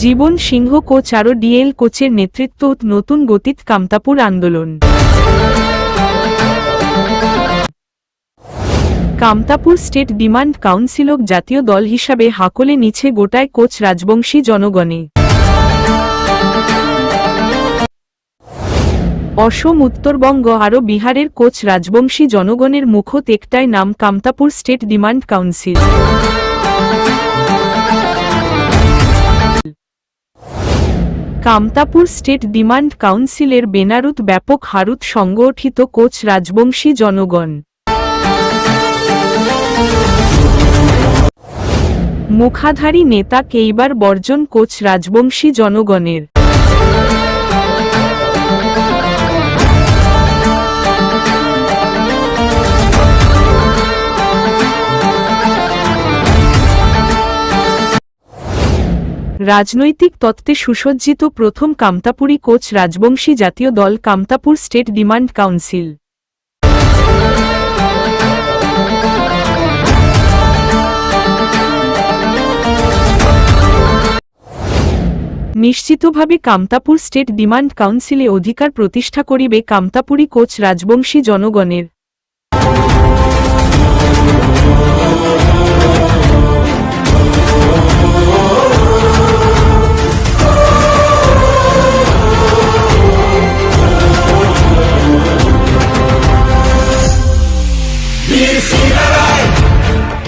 জীবন সিংহ coach আরও DL কোচের নেতৃত্বত নতুন গতিত কামতাপুর আন্দোলন। কামতাপুর স্টেট ডিমান্ড কাউন্সিলক জাতীয় দল হিসাবে হাকলে নিছে গোটায় কোচ রাজবংশী জনগণে। অসম, উত্তরবঙ্গ আরও বিহারের কোচ রাজবংশী জনগণের মুখত একটাই নাম Kamtapur state demand council. Kamtapur state demand কাউন্সিলের বেনারুত ব্যাপক হারুত সংগঠিত কোচ রাজবংশী জনগণ। মুখাধারী নেতা কেইবার বর্জন কোচ রাজবংশী জনগণের। রাজনৈতিক তত্ত্বে সুসজ্জিত প্রথম কামতাপুরী কোচ রাজবংশী জাতীয় দল কামতাপুর স্টেট ডিমান্ড কাউন্সিল। নিশ্চিতভাবে কামতাপুর স্টেট ডিমান্ড কাউন্সিলে অধিকার প্রতিষ্ঠা করিবে কামতাপুরী কোচ রাজবংশী জনগণের। తీర్చిరా